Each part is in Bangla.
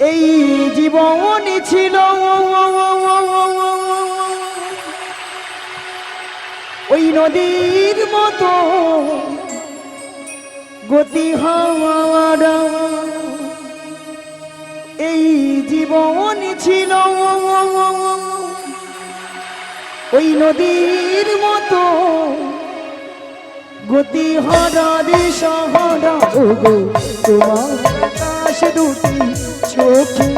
এই জীবন ছিল। ওই নদীর মতো গতি হওয়ার। এই জীবন ছিল। ওই নদীর মতো গতি হরারে সহরা ওগো, তোমার কাশ দুটি চোখে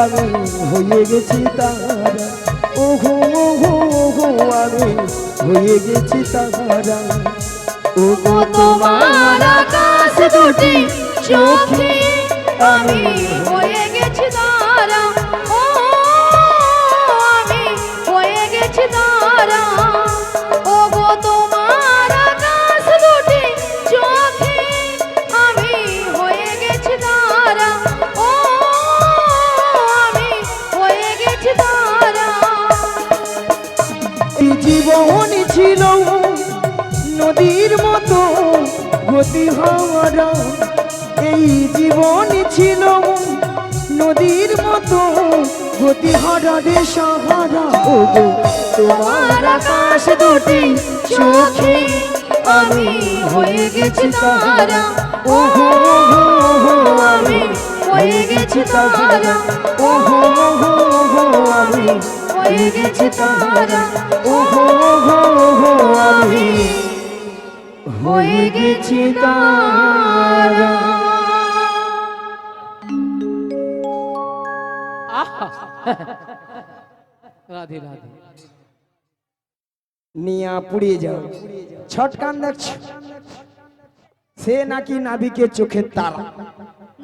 আমি হয়ে গেছি তারা। ওহো ওহো ওহো আমি হয়ে গেছি তারা। ওগো তোমার আকাশ দুটি চোখে আমি হারা এই জীবন ছিল নদীর মতো গতি হারা সাহারা ওগো, তোমার আকাশ দুটি চোখে আমি হয়ে গেছি তারা ওহো ওহো আমি হয়ে গেছি তারা ওহো ওহো আমি হয়ে গেছি তারা তারা। রাধে রাধে। নিয়া পুড়িয়ে যাও। ছটকান দেখছ? সে নাকি নাবিকের চোখের তারা।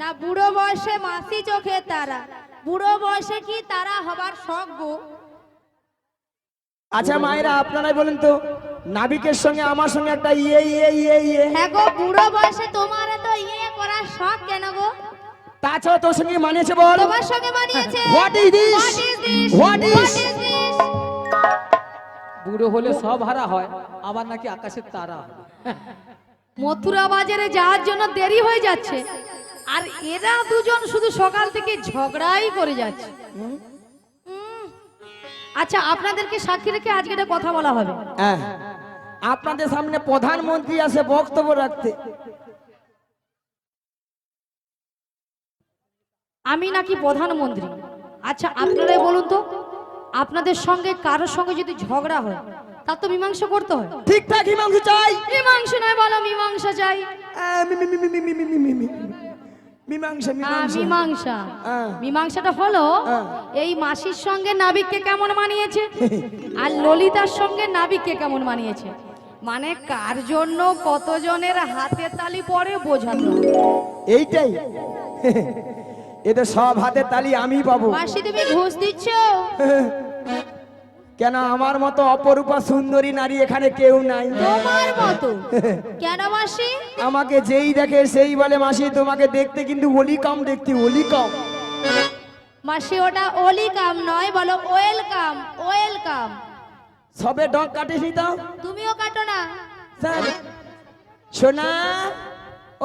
না বুড়ো বয়সে মাসি চোখে তারা। বুড়ো বয়সে কি তারা হবার শখ গো? আচ্ছা মায়েরা আপনারাই বলেন তো। নাবিকের সঙ্গে আমার সঙ্গে একটা ইয়ে ইয়ে ইয়ে ইয়ে। হ্যাঁ গো বুড়ো বয়সে তোমার তো ইয়ে করার শখ কেন গো? তাছাড়া তোর সঙ্গে মানিয়েছে বল। তোমার সঙ্গে মানিয়েছে। What is this? What is this? What is- What is this? বুড়ো হলে সব হারা হয় আবার নাকি আকাশের তারা। মথুরা বাজারে যাওয়ার জন্য দেরি হয়ে যাচ্ছে আর এরা দুজন শুধু সকাল থেকে ঝগড়াই করে যাচ্ছে। আচ্ছা আপনাদেরকে সাক্ষী রেখে আজকে একটা কথা বলা হবে। হ্যাঁ। আপনাদের সামনে প্রধানমন্ত্রী আছে বক্তব্য রাখতে। আমি নাকি প্রধানমন্ত্রী? আচ্ছা আপনারাই বলুন তো আপনাদের সঙ্গে কারোর সঙ্গে যদি ঝগড়া হয় তার তো মীমাংসা করতে হয়। ঠিকঠাক মীমাংসা চাই। মীমাংসা নয় বলো মীমাংসা চাই। মীমাংসা মীমাংসাটা হলো এই মাসির সঙ্গে নাবিককে কেমন মানিয়েছে? আর ললিতার সঙ্গে নাবিককে কেমন মানিয়েছে? মানে কার জন্য কতজনের হাতে তালি পরে বোঝানো এইটাই। এটা সব হাতে তালি আমি পাবো। মাসি তুমি ঘুষ দিচ্ছ? কেন আমার মতো অপরূপা সুন্দরী নারী এখানে কেউ নাই? তোমার মতো। কেন মাসি? আমাকে যেই দেখে সেই বলে মাসি তোমাকে দেখতে কিন্তু ওলি কম দেখতে ওলি কম মাসি ওটা ওলি কাম নয় বলো ওয়েলকাম ওয়েলকাম। সবে ডগ কাটিস নি তো? তুমিও কাটো না। স্যার সোনা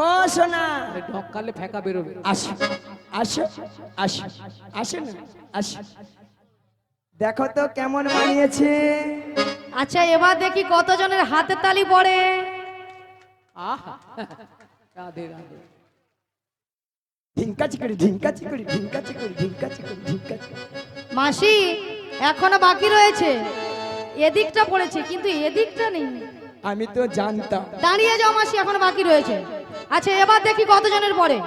ও সোনা। আরে ঢক্কালে ফেঁকা বেরোবে। আসো আসো আসো আসো না আসো। দেখো তো কেমন মানিয়েছে আচ্ছা এবার দেখি কতজনের হাতে তালি পড়ে। আহা রাধে রাধে ঢিঙ্কা চিকড়ি ঢিঙ্কা চিকড়ি ঢিঙ্কা চিকড়ি ঢিঙ্কা চিকড়ি ঢিঙ্কা চিকড়ি। মাসি এখনও বাকি রয়েছে? এদিকটা পড়েছে কিন্তু এদিকটা নেই। আমি তো জানতাম। দাঁড়িয়ে যাও মাসি এখন বাকি রয়েছে। আচ্ছা এবার দেখি কতজনের পড়ে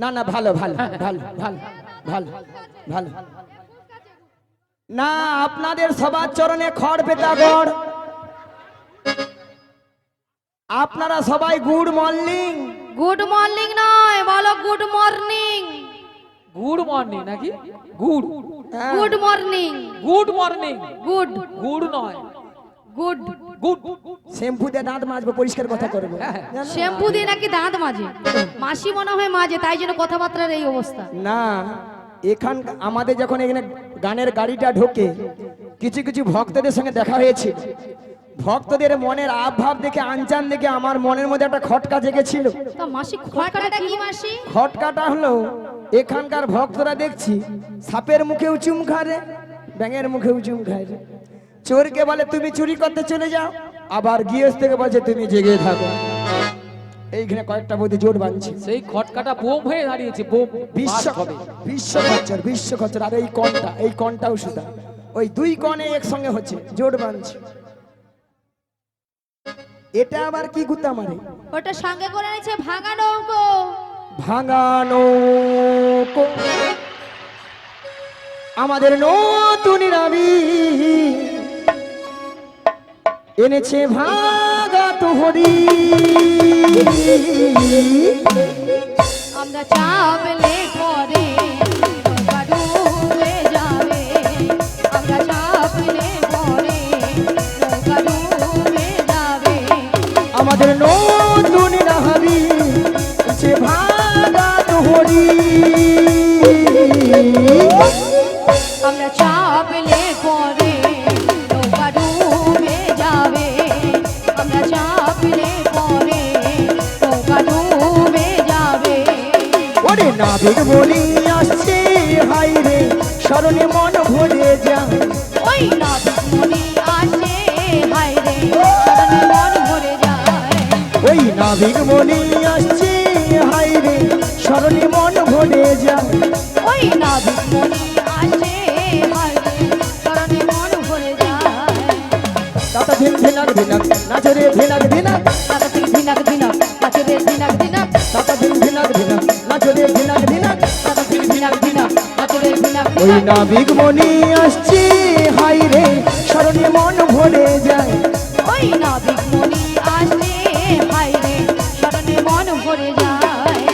না না ভালো ভালো ভালো ভালো ভালো ভালো। না আপনাদের সবার চরণে খড় পেতা গড়। আপনারা সবাই গুড মর্নিং। গুড মর্নিং নয় বলো গুড মর্নিং। গুড মর্নিং নাকি? গুড। হ্যাঁ। Good morning. Good morning. Good. Good নয়। গুড। গুড শ্যাম্পু দিয়ে দাঁত মাজবো পরিষ্কার কথা করব। শ্যাম্পু দিয়ে নাকি দাঁত মাজে? মাসি মনে হয় মাজে তাই জন্য কথাবার্তার এই অবস্থা। না এখান আমাদের যখন এখানে গানের গাড়িটা ঢোকে কিছু কিছু ভক্তদের সঙ্গে দেখা হয়েছিল ভক্তদের মনের আভাব দেখে আনচান দেখে আমার মনের মধ্যে একটা খটকা জেগেছিল। মাসি খটকাটা মাসি? খটকাটা হলো এখানকার ভক্তরা দেখছি সাপের মুখেও চুম খারে ব্যাঙের মুখেও চুম খায় রে। চোরকে বলে তুমি চুরি করতে চলে যাও। আবার গিয়েস থেকে বলছে তুমি জেগে থাকো। এইখানে কয়েকটা বৌদি জোর বাঁধছে। সেই খটকাটা বোম হয়ে দাঁড়িয়েছে বোম বিশ্ব বিশ্ব খচ্চর বিশ্ব খচ্চর। আর এই কনটা এই কনটাও সুতা ওই দুই কনে একসঙ্গে হচ্ছে জোট বাঁধছে। এটা আবার কি গুতা মারে? ওটা সঙ্গে করে নিচ্ছে ভাঙানো অঙ্ক ভাঙানো কো- আমাদের নতুন রাবি এনেছে ভাগা তোহরি আমরা চাপলে পরে আমাদের নতুন বলি আসছে হাই রে স্মরণে মন ভরে যায় ওই নাবিকমণি আসে রে শরণে মন ভরে যায় ওই নাবিক আসছে হাই রে স্মরণে মন ভরে যায় ওই আসে রে মন ভরে যায় ধিনাক নাবিক বলি আসছে হাই রে স্মরণে মন ভরে যায়। ওই নাবিকমণি আসে হায় রে শরণে মন ভরে যায়।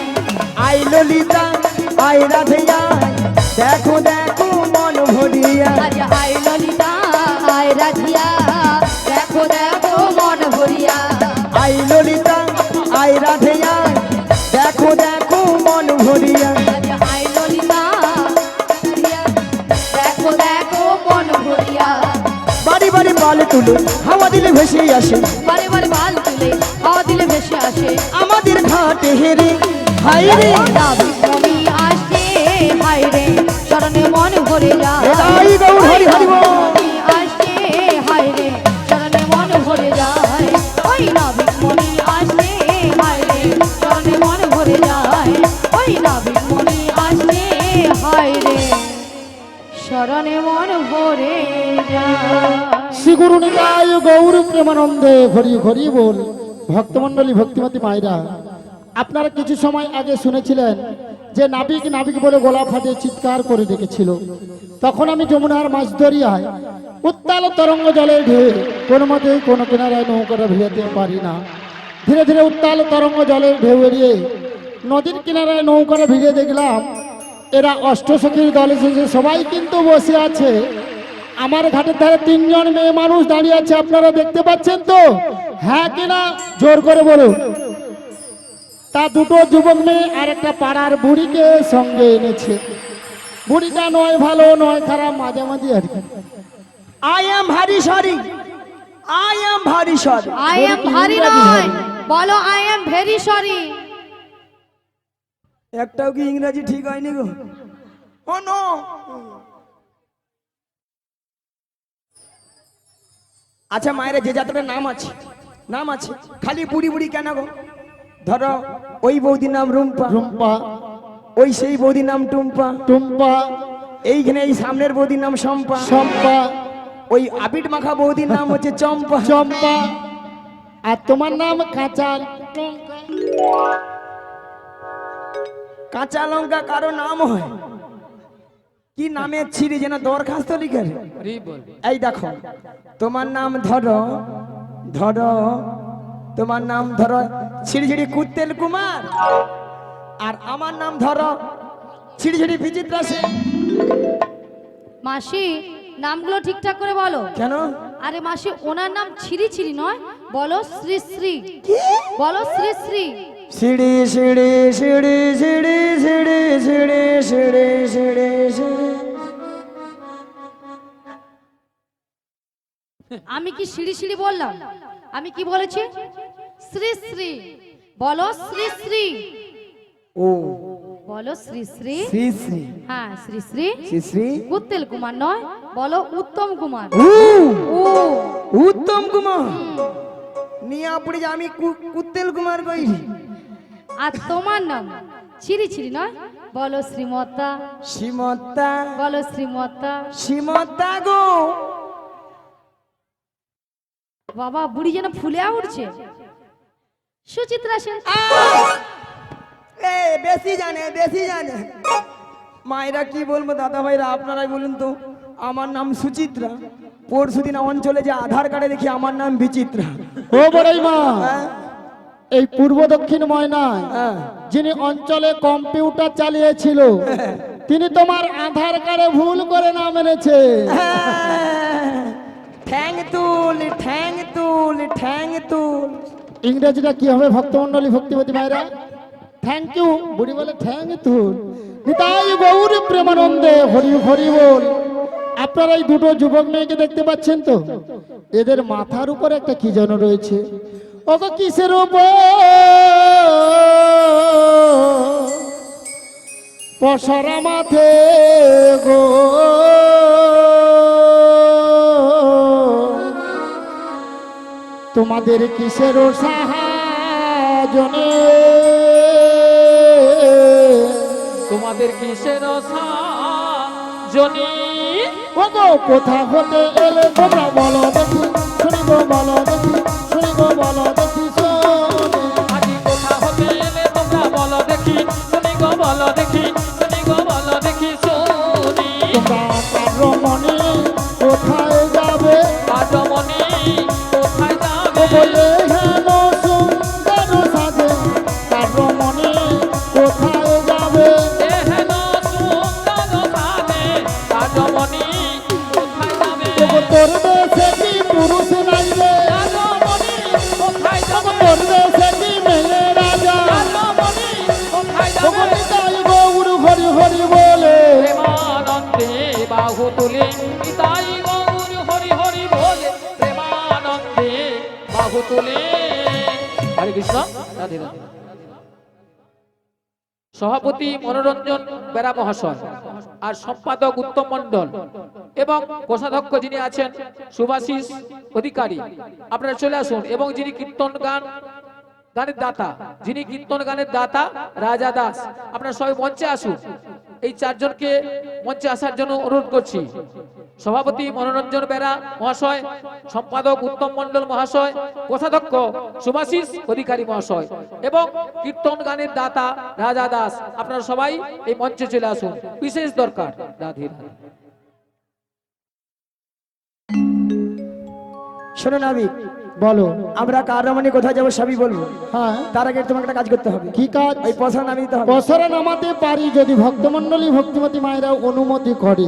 আই ললিতা আই রাধে আয় দেখো দেখো মন ভরিয়া। আই ললিতা আয় রাধিয়া দেখো দেখো মন ভরিয়া। আই ললিতা আই রাধে আয় দেখো দেখো মন ভরিয়া। পাল তুলে হাওয়া দিলে ভেসে আসে। বারে বারে ভালো তুলে হাওয়া দিলে ভেসে আসে। আমাদের ঘাটে হেরে হাই রে। নবী আসে রে। শরণে মন ভরে যায় এলাই গৌর হরি হরি আসে হায় রে। শরণে মন ভরে যায় ওই মনি আসে রে। শরণে ভরে যায় ওই মনি আসে রে। শরণে মন ভরে যায় গুরু নিতাই গৌর প্রেমানন্দে হরি হরি বল। ভক্তমণ্ডলী, ভক্তিমতী মায়েরা, আপনারা কিছু সময় আগে শুনেছিলেন যে নাবিক নাবিক বলে গলা ফাটে চিৎকার করে ডেকেছিল। তখন আমি যমুনার মাছ দরিয়ায় উত্তাল তরঙ্গ জলের ঢেউ, কোনো মতেই কোনো কিনারায় নৌকাটা ভিড়াতে পারি না। ধীরে ধীরে উত্তাল তরঙ্গ জলের ঢেউ এড়িয়ে নদীর কিনারায় নৌকাটা ভিড়ে দেখলাম, এরা অষ্টসখীর দল এসেছে সবাই কিন্তু বসে আছে আমার ঘাটের ধারে তিনজন মেয়ে মানুষ দাঁড়িয়ে আছে আপনারা দেখতে পাচ্ছেন তো? হ্যাঁ কিনা জোর করে বলুন। তা দুটো যুবক মেয়ে আর একটা পাড়ার বুড়িকে সঙ্গে এনেছে। বুড়িটা নয় ভালো নয় খারাপ মাঝামাঝি আর কি। I am very sorry I am very sorry I am very নয় বলো আই এম ভেরি সরি একটাও কি ইংরেজি ঠিক হয়নি গো? ও নো আচ্ছা মায়ের যে যাত্রার নাম আছে নাম আছে খালি বুড়ি বুড়ি কেন গো? ধরো ওই বৌদির নাম রুম্পা। রুম্পা। ওই সেই বৌদির নাম টুম্পা। টুম্পা। এইখানে এই সামনের বৌদির নাম শম্পা। শম্পা। ওই আবিট মাখা বৌদির নাম হচ্ছে চম্পা। চম্পা। আর তোমার নাম কাঁচা কাঁচা লঙ্কা কারও নাম হয়? কি নামে ছিড়ি যেন দরখাস্ত লিখে এই দেখো তোমার নাম ধরো ধরো তোমার নাম ধরো ছিড়ি ছিড়ি কুত্তেল কুমার আর আমার নাম ধরো ছিড়ি ছিড়ি বিচিত্রা সেন। মাসি নামগুলো ঠিকঠাক করে বলো। কেন? আরে মাসি ওনার নাম ছিরি ছিরি নয় বলো শ্রী শ্রী। বলো শ্রী শ্রী। সিঁড়ি সিঁড়ি সিঁড়ি সিঁড়ি সিঁড়ি সিঁড়ি সিঁড়ি সিঁড়ি সিঁড়ি। আমি কি সিঁড়ি সিঁড়ি বললাম? আমি কি বলেছি? শ্রী শ্রী। বলো শ্রী শ্রী। ও। বলো শ্রী শ্রী। শ্রী শ্রী। হ্যাঁ শ্রী শ্রী। শ্রী শ্রী। উত্তেল কুমার নয় বলো উত্তম কুমার। উ। ও উত্তম কুমার। নিয়ে আপনি আমি কুত্তেল কুমার কইছি আর তোমার নাম? ছিরি ছিরি নয়? বলো শ্রীমতা। সীমত্তা বলো শ্রীমতা। সীমত্তা গো। বাবা বুড়ি যেন ফুলে উঠছে। সুচিত্রা সেন। এ বেশি জানে বেশি জানে। মায়েরা কি বলব দাদা ভাইরা আপনারাই বলুন তো আমার নাম সুচিত্রা। পরশু দিন অঞ্চলে যে আধার কার্ডে দেখি আমার নাম বিচিত্রা। ও বড়াই মা হ্যাঁ? এই পূর্ব দক্ষিণ ময়নায় হ্যাঁ। যিনি অঞ্চলে কম্পিউটার চালিয়েছিল তিনি তোমার আধার কার্ডে ভুল করে নাম এনেছে। ঠ্যাং তুল ঠ্যাং তুল ঠ্যাং তুল। ইংরেজিটা কি হবে ভক্তমন্ডলী ভক্তিপতি ভাইরা? থ্যাংক ইউ বুড়ি বলে থ্যাংক ইউ নিতাই গৌর প্রেমানন্দে হরি হরি বল। আপনারা এই দুটো যুবক মেয়েকে দেখতে পাচ্ছেন তো? এদের মাথার উপর একটা কি যেন রয়েছে? ওগো কিসের উপর? পসরা মাথে গো। তোমাদের কিসের সাহায্যে তোমাদের কিসের ওগো, কোথা হতে এলে তোমরা বলো দেখি, শুনিব বলো দেখি। বলো দেখি শুনি। গো বলো দেখি। সভাপতি মনোরঞ্জন বেড়া মহাশয় আর সম্পাদক উত্তম মন্ডল এবং কোষাধ্যক্ষ যিনি আছেন সুভাষিস অধিকারী। আপনারা চলে আসুন এবং যিনি কীর্তন গান, গানের দাতা, যিনি কীর্তন গানের দাতা রাজা দাস, আপনারা সবাই মঞ্চে আসুন। এই চারজনকে মঞ্চে আসার জন্য অনুরোধ করছি। সভাপতি মনোরঞ্জন বেরা মহাশয় সম্পাদক উত্তম মন্ডল মহাশয় কোষাধ্যক্ষ সুভাষিস অধিকারী মহাশয় এবং কীর্তন গানের দাতা রাজা দাস। আপনারা সবাই এই মঞ্চে চলে আসুন। বিশেষ দরকার রাধে শোনো নাবি বলো আমরা কার রমণী কোথায় যাব সবই বলব। হ্যাঁ। তার আগে তোমাকে একটা কাজ করতে হবে। কি কাজ? ওই পয়সা নামিয়ে দিতে হবে। বছরে নামাতে পারি যদি ভক্তমন্ডলী ভক্তিমতী মায়েরা অনুমতি করে।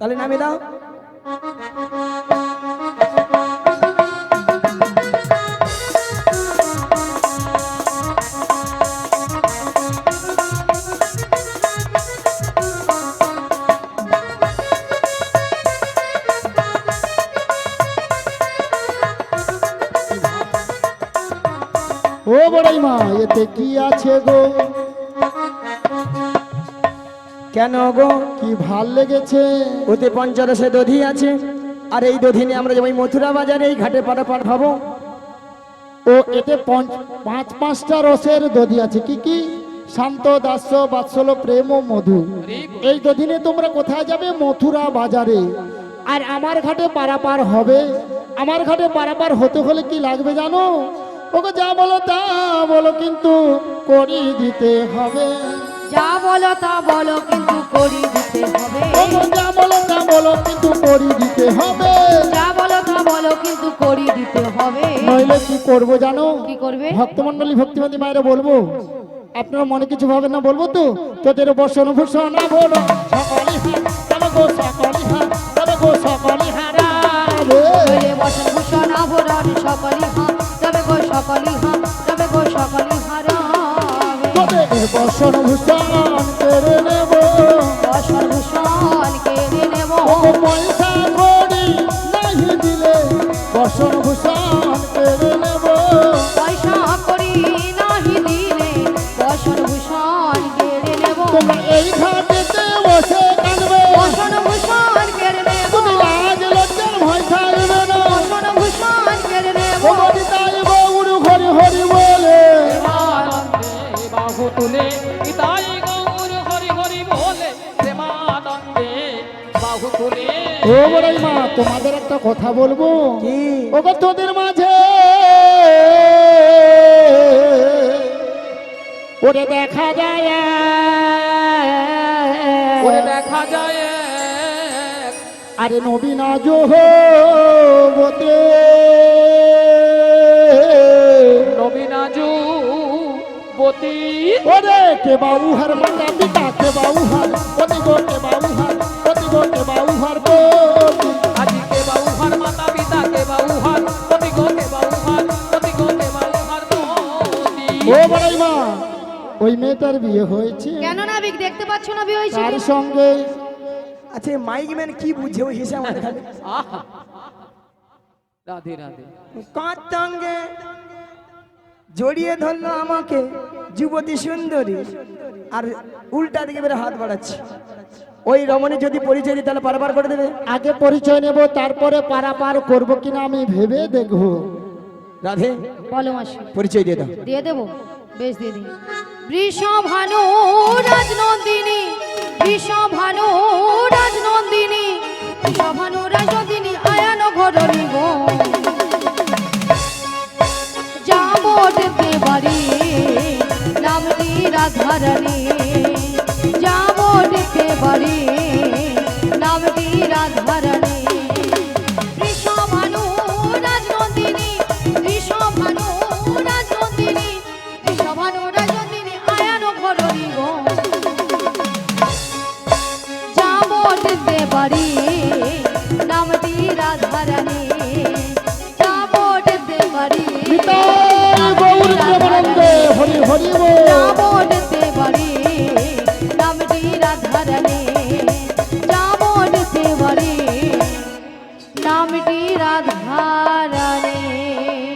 তাহলে নামিয়ে দাও। ও বড়াই মা এতে কি আছে গো? কেন গো? ভালো লেগেছে। ওতে পঞ্চরসে দধি আছে। আর এই দধি নিয়ে আমরা যাব মথুরা বাজারে এই ঘাটে পাটা পাট ভাবো। ও এতে পঞ্চ- পাঁচ পাঁচটা রসের দধি আছে। কি কি? শান্ত দাস্য বাৎসল প্রেম ও মধু। এই দধিনে তোমরা কোথায় যাবে? মথুরা বাজারে। আর আমার ঘাটে পারাপার হবে। আমার ঘাটে পারাপার হতে হলে কি লাগবে জানো? ওকে যা বলো তা বলো কিন্তু করি দিতে হবে। যা বলো তা বলো কিন্তু করি দিতে হবে। যা বলো তা বলো কিন্তু করি দিতে হবে। যা বলো তা বলো কিন্তু করি দিতে হবে। নইলে কি করব জানো? কি করবে? ভক্তিমতী মায়েরা বলব আপনারা মনে কিছু ভাবেন না বলব তো? তোদের বসন ভূষণ বলো সকলি হা, চলো গো সকলি হা, হবে হইলে বসন ভূষণ আভরণ সকলি হা তবে গো সকলি হা তবে গো সকলি বসন ভূষণ কেড়ে নেব। বসন ভূষণ কেড়ে নেব। পয়সা করি নাহি দিলে বসন ভূষণ কেড়ে নেব। পয়সা করি নাহি দিলে বসন ভূষণ কেড়ে নেব। তোমরা এই ও বড়াই মা তোমাদের একটা কথা বলব? ওগো তোদের মাঝে ওরে দেখা যায় ওরে দেখা যায় আরে নবীন আজো বতে। নবীনাজু বতী। ওরে কে বাবু হার মাতা পিতা কে বাবু হার মেয়েটার বিয়ে হয়েছে। কেন না বিক দেখতে পাচ্ছ না বিয়ে হয়েছে তার সঙ্গে আচ্ছা মাইক ম্যান কি বুঝে? ওই হিসাব আমাদের খালি আহা। রাধে রাধে। কাঁচ সঙ্গে জড়িয়ে ধরলো আমাকে যুবতী সুন্দরী আর উল্টা দিকে বেড়ে হাত বাড়াচ্ছে। ওই রমণী যদি পরিচয় দিই তাহলে পারাপার করে দেবে। আগে পরিচয় নেব তারপরে পারাপার করব কিনা আমি ভেবে দেখব। রাধে বলো মাসি। পরিচয় দিয়ে দাও। দিয়ে দেবো? বেশ দিয়ে দিই। বৃষভানু রাজনন্দিনী বৃষভানু রাজনন্দিনী বৃষভানু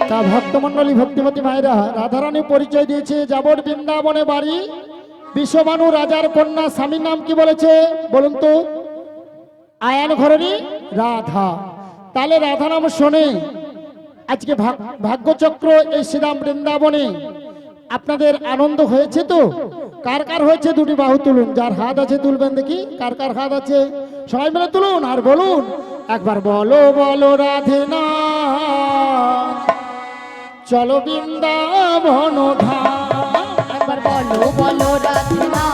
তা ভক্তমণ্ডলী ভক্তিমতী মায়েরা রাধারানী পরিচয় দিয়েছে যাবর বৃন্দাবনে বাড়ি। বিশ্বমানু রাজার কন্যা স্বামীর নাম কি বলেছে? বলুন তো। আয়ান ঘরণী, রাধা। তাহলে রাধা নাম শোনে। আজকে ভাগ- ভাগ্যচক্র এই শ্রীরাম বৃন্দাবনে। আপনাদের আনন্দ হয়েছে তো? কার কার হয়েছে? দুটি বাহু তুলুন। যার হাত আছে তুলবেন দেখি। কার কার হাত আছে? সবাই মিলে তুলুন আর বলুন। একবার বলো বলো রাধে না চলো বৃন্দাবন একবার বলো বলো রাধনা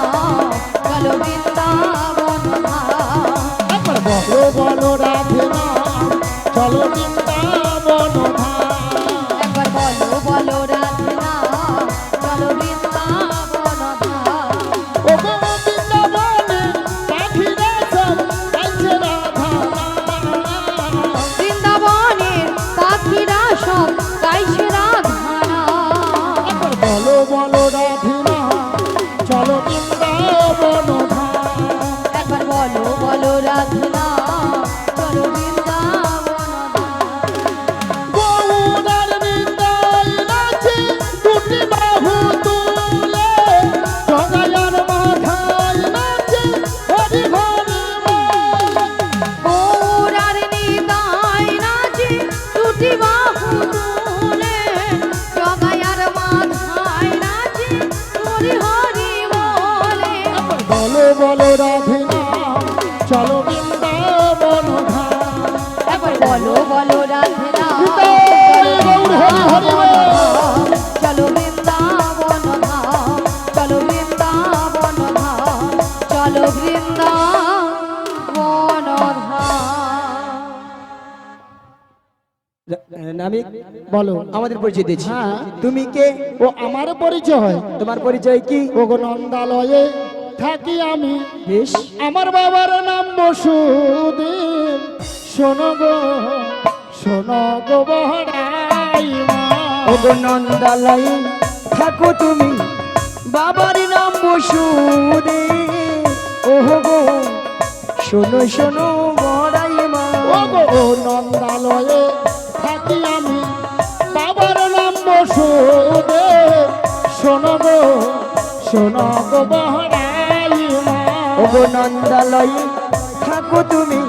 চলো বৃন্দাবন। একবার বলো বলো রাধে চলো বৃন্দাবন বলো রাধে চলো বৃন্দাবন একবার বলো বলো রাধনা গৌর হরি হরি বল। চলো বৃন্দাবন চলো বৃন্দাবন চলো বৃন্দাবন ধাম বলো আমাদের পরিচয় দিয়েছি হ্যাঁ। তুমি কে? ও আমার পরিচয় তোমার পরিচয় কি? ও গো নন্দালয়ে থাকি আমি। বেশ আমার বাবার নাম বসুদেব। শোনো গো শোনো গো বহরাই মা। ওগো নন্দালয় থাকো তুমি। বাবার নাম বসুদে ওহো গো শোনো শোনো বড়াই মা। ও গো ও নন্দালয়ে থাকি আমি। বাবার নাম শোনো গো শোনো গো বহরাই ওগো নন্দালয় থাকো তুমি।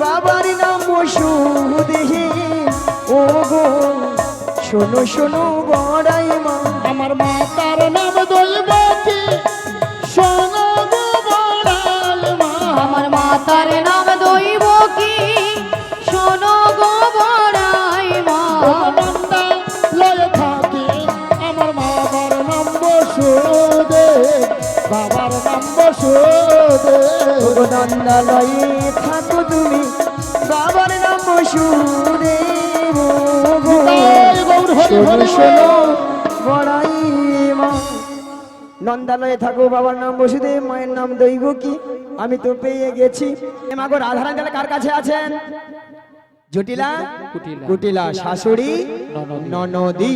বাবার নাম সুদেহি ও গো শোনো শোনো বড়াই মা আমার মাতার নাম দৈবতী। নন্দালয়ে থাকো তুমি। বাবার নাম শোনো বড়াই মা নন্দালয়ে থাকো বাবার নাম বসুদেব মায়ের নাম দৈব কি আমি তো পেয়ে গেছি। মাগো রাধারানী তাহলে কার কাছে আছেন? জটিলা? কুটিলা। শাশুড়ি? ননদি।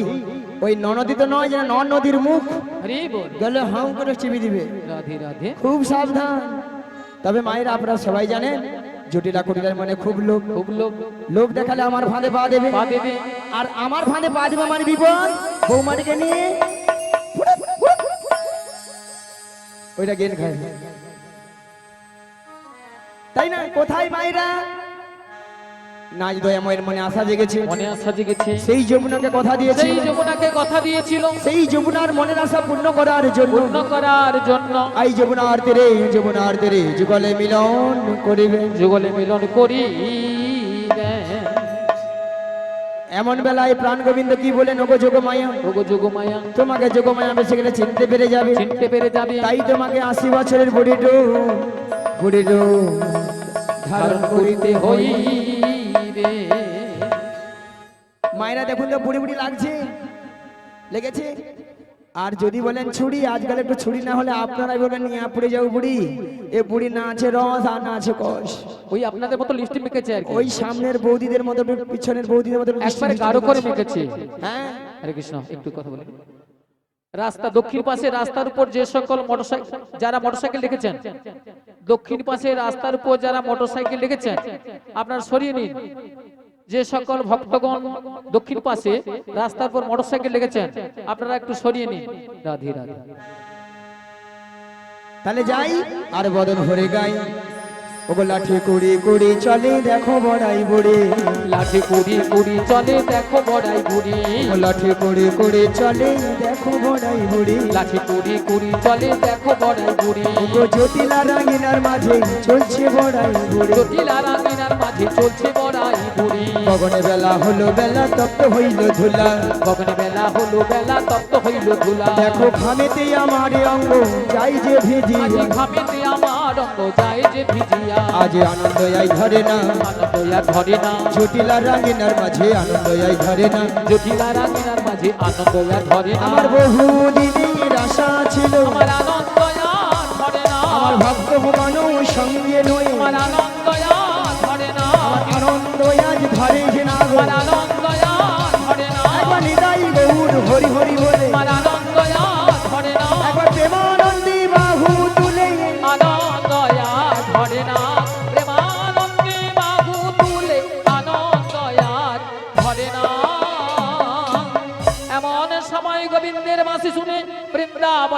ওই ননদি তো নয় যেন নদীর মুখ। গেলে হাউ করে চিবি দিবে। খুব সাবধান। তবে মায়েরা আপনারা সবাই জানেন জটিলা কুটিলার মনে খুব লোক খুব লোক লোভ দেখালে আমার ফাঁদে পা দেবে। পা দেবে। আর আমার ফাঁদে পা দেবে মানে বিপদ। বৌমাটিকে নিয়ে ওইটা গেন খায়। তাই না? কোথায় মায়েরা? নাচ দয়াময়ের মনে আশা জেগেছে। মনে আশা জেগেছে। সেই যমুনাকে কথা দিয়েছি সেই যমুনাকে কথা দিয়েছিল। সেই যমুনার মনের আশা পূর্ণ করার জন্য। পূর্ণ করার জন্য। আই যমুনার তীরে যমুনার তীরে যুগলে মিলন করিবে। যুগলে মিলন করি এমন বেলায় প্রাণ গোবিন্দ কি বলেন ওগো যোগমায়া ওগো যোগমায়া। তোমাকে যোগমায়া বেশি গেলে চিনতে পেরে যাবে। চিনতে পেরে যাবে। তাই তোমাকে আশি বছরের বুড়িটো বুড়িটো ধারণ করিতে হই। হইবে মায়েরা দেখুন তো বুড়ি বুড়ি লাগছে। লেগেছে? আর যদি বলেন ছুরি আজকাল একটু ছুরি না হলে আপনারাই বলেন নিয়ে পড়ে যাও বুড়ি। এ বুড়ি না আছে রস আর না আছে কষ। ওই আপনাদের মতো লিস্টি মেখেছে আর ওই সামনের বৌদিদের মতো পিছনের বৌদিদের মতো একবারে গাঢ় করে মেখেছে। হ্যাঁ? হরে কৃষ্ণ একটু কথা বলি রাস্তা দক্ষিণ পাশে রাস্তার উপর যে সকল মোটরসাইকেল যারা মোটরসাইকেল রেখেছেন দক্ষিণ পাশে রাস্তার উপর যারা মোটরসাইকেল রেখেছেন আপনার সরিয়ে নিন। যে সকল ভক্তগণ দক্ষিণ পাশে রাস্তার উপর মোটরসাইকেল রেখেছেন আপনারা একটু সরিয়ে নিন। রাধে রাধে। তাহলে যাই আর বদন হরে গাই। ওগো লাঠি কুড়ি কুড়ি চলে দেখো বড়াই বুড়ি। লাঠি কুড়ি কুড়ি চলে দেখো বড়াই বুড়ি। ও লাঠি কুড়ি কুড়ি চলে দেখো বড়াই বুড়ি। লাঠি কুড়ি কুড়ি চলে দেখো বড়াই বুড়ি। ওগো জটিলা রাঙিনার মাঝে চলছে বড়াই বুড়ি। জটিলা রাঙিনার মাঝে চলছে বড়াই বুড়ি। গগনে বেলা হলো বেলা তপ্ত হইল ধুলা। গগনে বেলা হলো বেলা তপ্ত হইল ধুলা। দেখো ঘামেতে আমার অঙ্গ যাই যে ভিজি ঘামেতে আমার রঙ্গ যায় যে ভিজিয়া। আজ আনন্দ আই ধরে না। আনন্দ আর ধরে না। জটিলা রাঙিনার মাঝে আনন্দ আই ধরে না। জটিলা রাঙিনার মাঝে আনন্দ আর ধরে না। আমার বহু দিনের আশা ছিল। আমার আনন্দ আর ধরে না। আমার ভক্ত মানুষ সঙ্গে নয়। আমার আনন্দ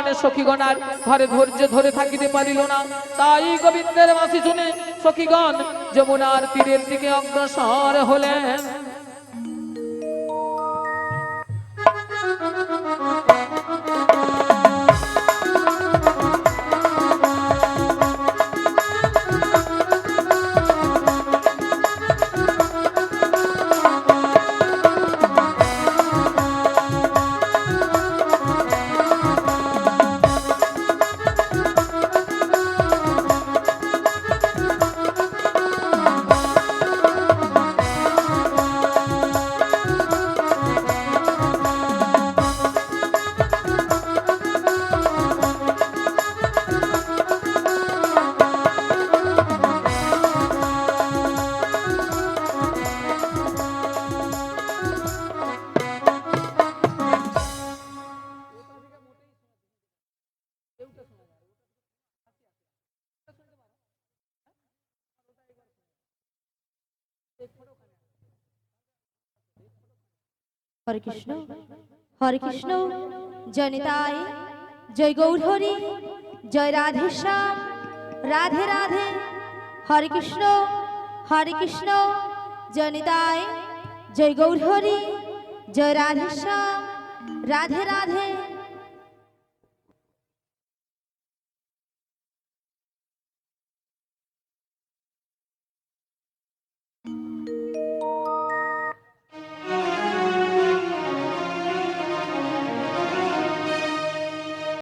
বৃন্দাবনের সখীগণ আর ঘরে ধৈর্য ধরে থাকিতে পারিল না। তাই গোবিন্দের মাসি শুনে সখীগণ যমুনার তীরের দিকে অগ্রসর হলেন। হরে কৃষ্ণ। হরে কৃষ্ণ। জয় নিতাই। জয় গৌরহরি জয় রাধে শ্যাম। রাধে রাধে। হরে কৃষ্ণ। হরে কৃষ্ণ। জয় নিতাই। জয় গৌরহরি জয় রাধে শ্যাম। রাধে রাধে।